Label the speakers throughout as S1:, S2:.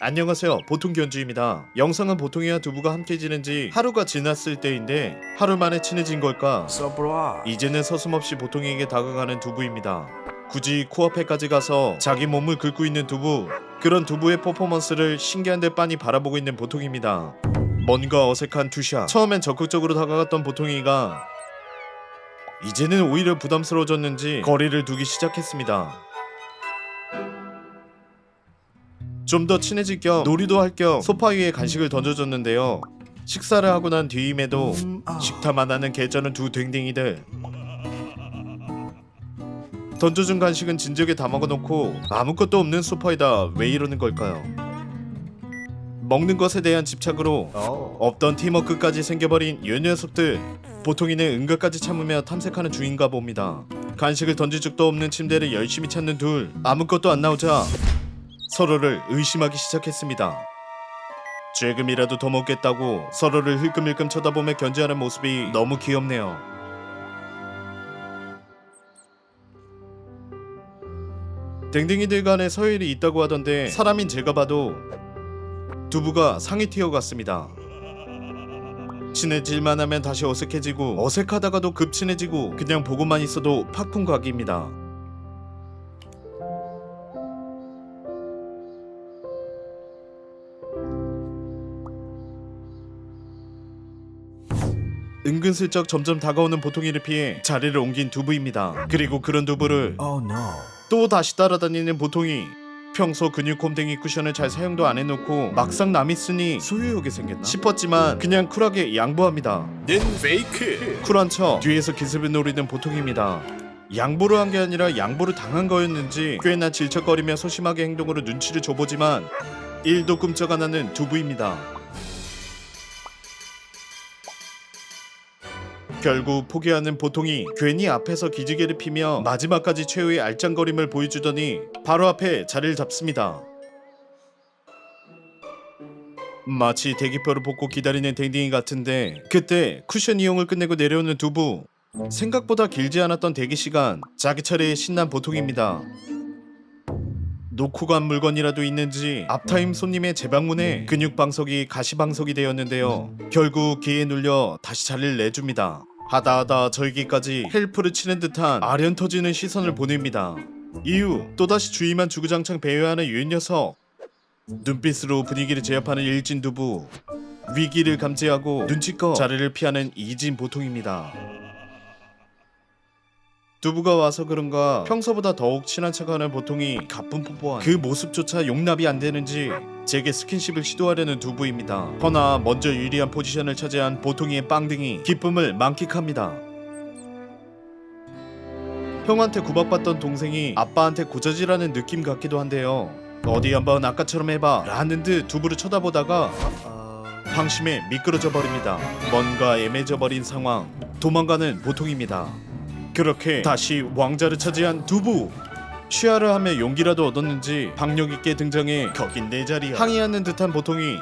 S1: 안녕하세요. 보통견주입니다. 영상은 보통이와 두부가 함께 지낸 지 하루가 지났을 때인데 하루 만에 친해진 걸까? 이제는 서슴없이 보통에게 다가가는 두부입니다. 굳이 코앞에까지 가서 자기 몸을 긁고 있는 두부 그런 두부의 퍼포먼스를 신기한 듯 빤히 바라보고 있는 보통입니다. 뭔가 어색한 투샷. 처음엔 적극적으로 다가갔던 보통이가 이제는 오히려 부담스러워졌는지 거리를 두기 시작했습니다 좀 더 친해질 겸 놀이도 할 겸 소파 위에 간식을 던져줬는데요. 식사를 하고 난 뒤임에도 식탐 하는 개쩌는 두 댕댕이들. 던져준 간식은 진적에 다 먹어놓고 아무것도 없는 소파에다 왜 이러는 걸까요? 먹는 것에 대한 집착으로 없던 팀워크까지 생겨버린 이 녀석들 보통이는 은가까지 참으며 탐색하는 중인가 봅니다. 간식을 던질 적도 없는 침대를 열심히 찾는 둘 아무것도 안 나오자 서로를 의심하기 시작했습니다. 조금이라도 더 먹겠다고 서로를 흘끔흘끔 쳐다보며 견제하는 모습이 너무 귀엽네요. 댕댕이들 간에 서열이 있다고 하던데 사람인 제가 봐도 두부가 상위 티어 같습니다. 친해질만 하면 다시 어색해지고 어색하다가도 급 친해지고 그냥 보고만 있어도 팍풍 각입니다. 은근슬쩍 점점 다가오는 보통이를 피해 자리를 옮긴 두부입니다. 그리고 그런 두부를
S2: Oh no
S1: 또 다시 따라다니는 보통이 평소 근육 곰탱이 쿠션을 잘 사용도 안 해놓고 막상 남이 쓰니 소유욕이 생겼나 싶었지만 그냥 쿨하게 양보합니다.
S2: 는 페이크
S1: 쿨한 척 뒤에서 기습을 노리는 보통입니다. 양보를 한 게 아니라 양보를 당한 거였는지 꽤나 질척거리며 소심하게 행동으로 눈치를 줘보지만 1도 끔찍 안 하는 두부입니다. 결국 포기하는 보통이 괜히 앞에서 기지개를 피며 마지막까지 최후의 알짱거림을 보여주더니 바로 앞에 자리를 잡습니다. 마치 대기표를 뽑고 기다리는 댕댕이 같은데 그때 쿠션 이용을 끝내고 내려오는 두부 생각보다 길지 않았던 대기 시간 자기 차례의 신난 보통입니다. 놓고 간 물건이라도 있는지 앞타임 손님의 재방문에 근육 방석이 가시 방석이 되었는데요. 결국 기에 눌려 다시 자리를 내줍니다. 하다하다 저에게까지 헬프를 치는 듯한 아련 터지는 시선을 보냅니다. 이후 또다시 주의만 주구장창 배회하는 유인 녀석. 눈빛으로 분위기를 제압하는 일진 두부. 위기를 감지하고 눈치껏 자리를 피하는 이진 보통입니다. 두부가 와서 그런가 평소보다 더욱 친한 척하는 보통이 가쁜 뽀뽀한 그 모습조차 용납이 안 되는지 제게 스킨십을 시도하려는 두부입니다. 허나 먼저 유리한 포지션을 차지한 보통이의 빵등이 기쁨을 만끽합니다. 형한테 구박받던 동생이 아빠한테 고자질하는 느낌 같기도 한데요. 어디 한번 아까처럼 해봐 라는 듯 두부를 쳐다보다가 방심에 미끄러져 버립니다. 뭔가 애매져 버린 상황 도망가는 보통입니다. 그렇게 다시 왕자를 차지한 두부. 쉬하를 하며 용기라도 얻었는지 박력 있게 등장해 거긴 내 자리야 항의하는 듯한 보통이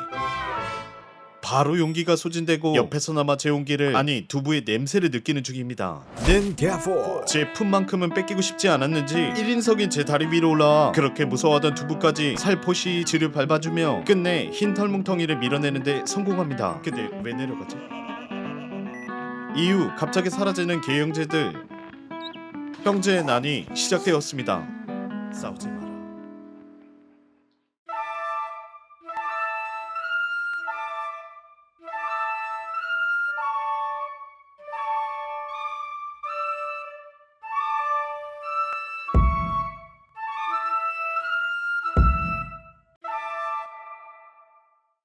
S1: 바로 용기가 소진되고 옆에서나마 제 용기를 아니 두부의 냄새를 느끼는 중입니다. 제 품만큼은 뺏기고 싶지 않았는지 1인석인 제 다리 위로 올라와 그렇게 무서워하던 두부까지 살포시 지를 밟아주며 끝내 흰 털뭉텅이를 밀어내는데 성공합니다. 근데 왜 내려가지? 이후 갑자기 사라지는 개형제들 형제의 난이 시작되었습니다. 싸우지 마라